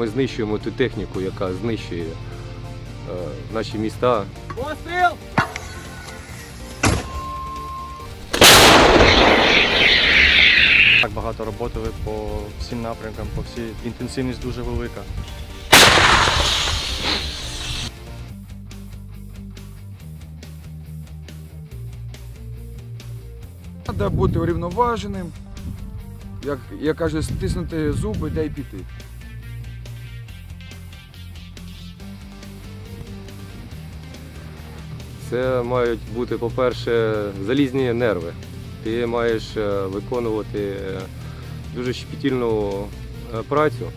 ми знищуємо ту техніку, яка знищує е, наші міста. Постріл! Так багато роботи по всім напрямкам, по всій інтенсивність дуже велика. Треба бути урівноваженим, як я кажу, стиснути зуби, дай піти. Це мають бути, по-перше, залізні нерви. Ти маєш е, виконувати е, дуже щепетільну е, працю,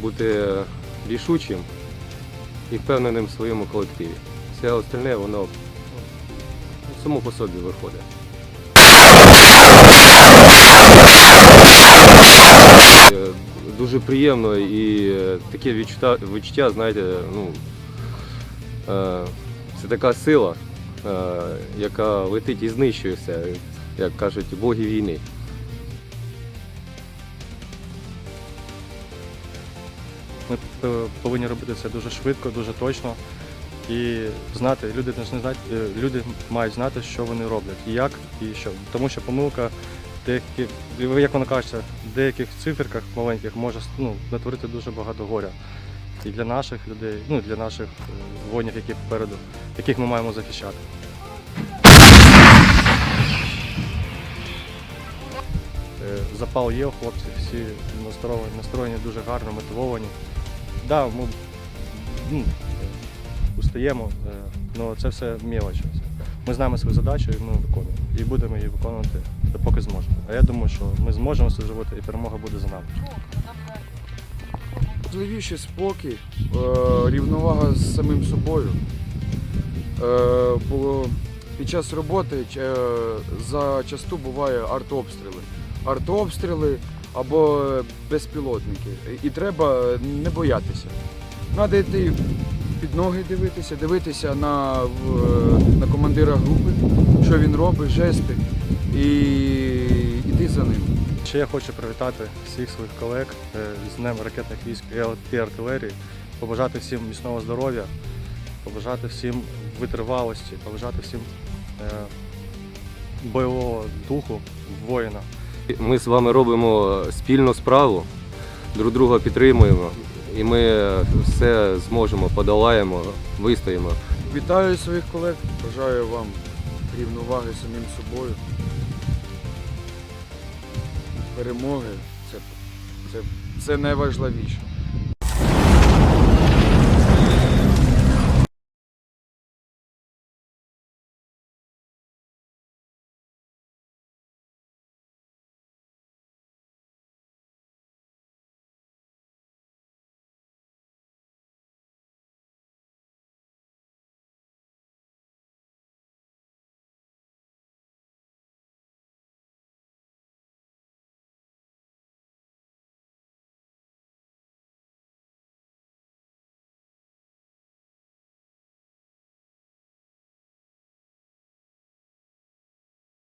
бути рішучим і впевненим в своєму колективі. Все остальне воно само по собі виходить. Дуже приємно і таке відчуття, відчуття знаєте, ну, це така сила, е, яка летить і знищує все, як кажуть, боги війни. Ми е, повинні робити це дуже швидко, дуже точно. І знати, люди не знають, е, люди мають знати, що вони роблять і як, і що. Тому що помилка деяких, як вона кажеться, в деяких циферках маленьких може ну, натворити дуже багато горя. І для наших людей, ну для наших е, воїнів, які попереду, яких ми маємо захищати. Е, Запал є у хлопців, всі настроєні, настроєні дуже гарно, мотивовані. Да, ми ну, е, устаємо, але це все мелочі. Ми знаємо свою задачу і ми виконуємо. І будемо її виконувати допоки зможемо. А я думаю, що ми зможемо це зробити і перемога буде за нами. Важливіше спокій, е, рівновага з самим собою. Е, бо під час роботи е, зачасту буває артобстріли. Артобстріли або безпілотники. І треба не боятися. Треба йти під ноги дивитися, дивитися на, на командира групи, що він робить, жести, і йти за ним. Ще я хочу привітати всіх своїх колег е, з Днем ракетних військ і артилерії, побажати всім міцного здоров'я, побажати всім витривалості, побажати всім е, бойового духу воїна. Ми з вами робимо спільну справу, друг друга підтримуємо, і ми все зможемо, подолаємо, вистоїмо. Вітаю своїх колег, бажаю вам рівноваги самим собою. Перемоги це, це, це найважливіше.